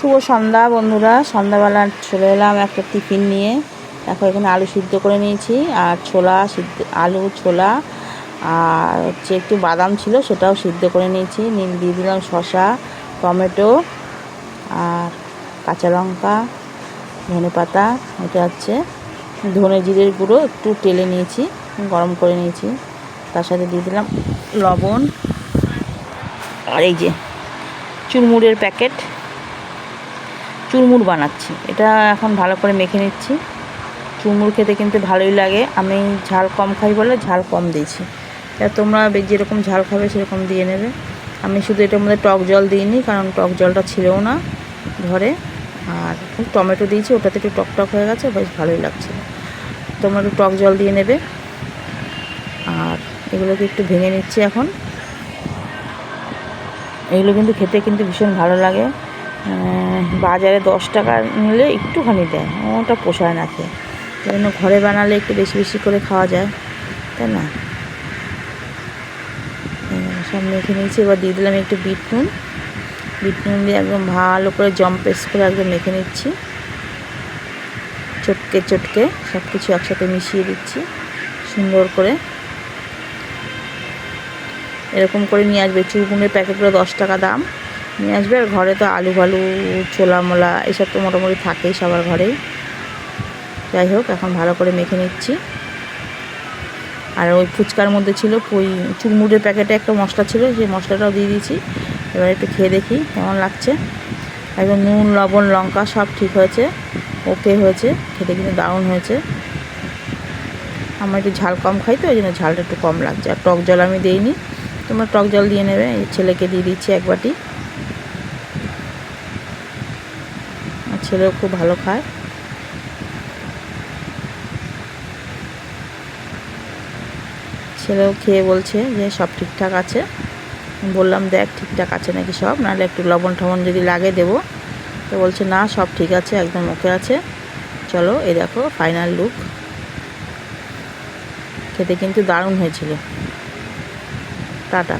শুভ সন্ধ্যা বন্ধুরা। সন্ধ্যাবেলা চলে এলাম একটা টিফিন নিয়ে। দেখো, এখানে আলু সিদ্ধ করে নিয়েছি, আর ছোলা সিদ্ধ, আলু, ছোলা, আর হচ্ছে একটু বাদাম ছিল, সেটাও সিদ্ধ করে নিয়েছি। নিয়ে দিয়ে দিলাম শসা, টমেটো, আর কাঁচা লঙ্কা, ধনে পাতা, এটা হচ্ছে ধনে জিরের গুঁড়ো একটু তেলে নিয়েছি, গরম করে নিয়েছি। তার সাথে দিয়ে দিলাম লবণ। আর এই যে চুরমুড়ের প্যাকেট। চুরমুর বানাচ্ছি। এটা এখন ভালো করে মেখে নিচ্ছি। চুরমুর খেতে কিন্তু ভালোই লাগে। আমি ঝাল কম খাই বলে ঝাল কম দিয়েছি। এবার তোমরা যেরকম ঝাল খাবে সেরকম দিয়ে নেবে। আমি শুধু এটার মধ্যে টক জল দিইনি, কারণ টক জলটা ছিলও না ঘরে। আর টমেটো দিয়েছি, ওটাতে একটু টক টক হয়ে গেছে, বেশ ভালোই লাগছে। তোমরা একটু টক জল দিয়ে নেবে। আর এগুলোকে একটু ভেঙে নিচ্ছি এখন। এগুলো কিন্তু খেতে কিন্তু ভীষণ ভালো লাগে। বাজারে দশ টাকা নিলে একটুখানি দেয়। ওটা পোষায় না খেয়ে। জন্য ঘরে বানালে একটু বেশি বেশি করে খাওয়া যায়। তাই না? সব মেখে নিয়েছি। এবার দিয়ে দিলাম একটু বিট নুন। বিট নুন দিয়ে একদম ভালো করে জম পেস্ট করে একদম মেখে নিচ্ছি। চটকে চটকে সব কিছু একসাথে মিশিয়ে দিচ্ছি সুন্দর করে। এরকম করে নিয়ে আসবে। চুরগুনের প্যাকেটগুলো দশ টাকা দাম। নিয়ে আসবে। আর ঘরে তো আলু ফালু, ছোলা মোলা এসব তো মোটামুটি থাকেই সবার ঘরেই। যাই হোক, এখন ভালো করে মেখে নিচ্ছি। আর ওই ফুচকার মধ্যে ছিল ওই চুরমুড়ের প্যাকেটে একটা মশলা ছিল, সেই মশলাটাও দিয়ে দিয়েছি। এবার একটু খেয়ে দেখি কেমন লাগছে। একদম নুন, লবণ, লঙ্কা সব ঠিক হয়েছে ওকে হয়েছে। খেতে কিন্তু দারুণ হয়েছে। আমার একটু ঝাল কম খাই তো, ওই জন্য ঝালটা একটু কম লাগছে। আর টক জল আমি দিইনি। তোমরা টক জল দিয়ে নেবে ছেলেকে দিয়ে দিচ্ছি এক বাটি। ছেলেও খুব ভালো খায়। ছেলেও খেয়ে বলছে যে, সব ঠিকঠাক আছে। বললাম, দেখ, ঠিকঠাক আছে নাকি সব? নাহলে একটু লবণ টবণ যদি লাগে দেবো। তো বলছে, না, সব ঠিক আছে, একদম ওকে আছে। চলো, এই দেখো ফাইনাল লুক খেতে কিন্তু দারুণ হয়েছিল। টাটা।